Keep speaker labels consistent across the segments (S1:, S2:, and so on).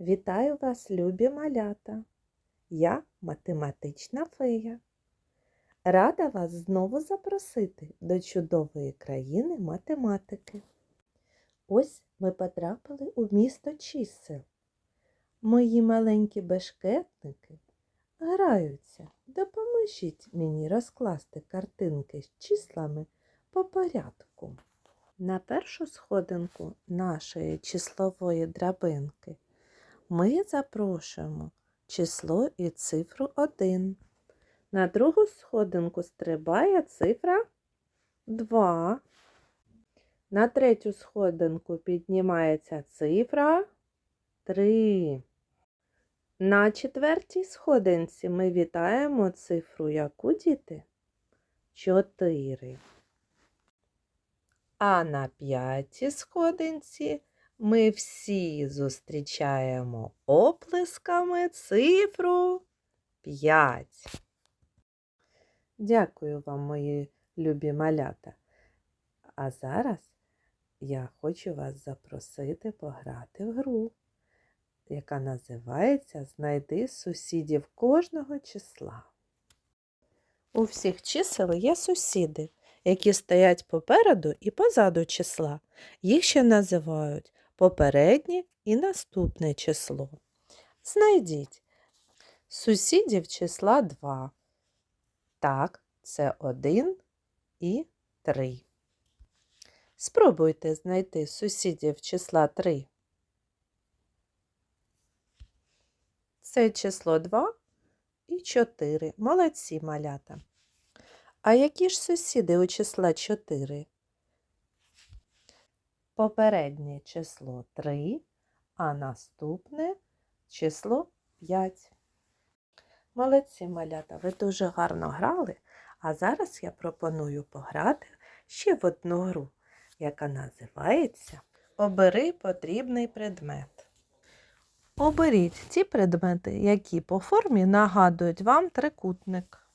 S1: Вітаю вас, любі малята! Я математична фея. Рада вас знову запросити до чудової країни математики. Ось ми потрапили у місто чисел. Мої маленькі бешкетники граються. Допоможіть мені розкласти картинки з числами по порядку. На першу сходинку нашої числової драбинки ми запрошуємо число і цифру 1. На другу сходинку стрибає цифра 2. На третю сходинку піднімається цифра 3. На четвертій сходинці ми вітаємо цифру яку діти? 4. А на п'ятій сходинці ми всі зустрічаємо оплесками цифру 5. Дякую вам, мої любі малята. А зараз я хочу вас запросити пограти в гру, яка називається Знайди сусідів кожного числа. У всіх чисел є сусіди, які стоять попереду і позаду числа. Їх ще називають попереднє і наступне число. Знайдіть сусідів числа 2. Так, це 1 і 3. Спробуйте знайти сусідів числа 3. Це число 2 і 4. Молодці малята. А які ж сусіди у числа 4? Попереднє число 3, а наступне число 5. Молодці малята, ви дуже гарно грали, а зараз я пропоную пограти ще в одну гру, яка називається Обери потрібний предмет. Оберіть ті предмети, які по формі нагадують вам трикутник.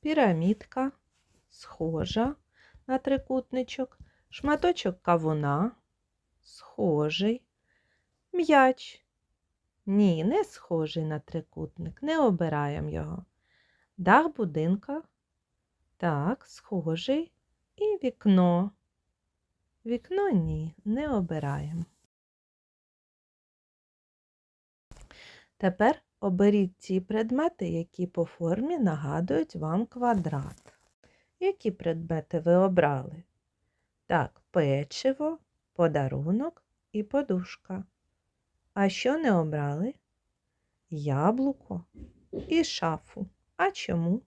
S1: Пірамідка схожа на трикутничок, шматочок кавуна схожий, м'яч. Ні, не схожий на трикутник, не обираємо його. Дах будинка. Так, схожий. І вікно. Вікно ні, не обираємо. Тепер оберіть ті предмети, які по формі нагадують вам квадрат. Які предмети ви обрали? Так, печиво, подарунок і подушка. А що не обрали? Яблуко і шафу. А чому?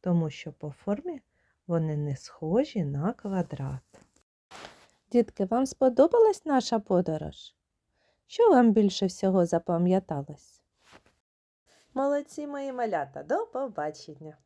S1: Тому що по формі вони не схожі на квадрат. Дітки, вам сподобалась наша подорож? Що вам більше всього запам'яталось? Молодці мої малята, до побачення!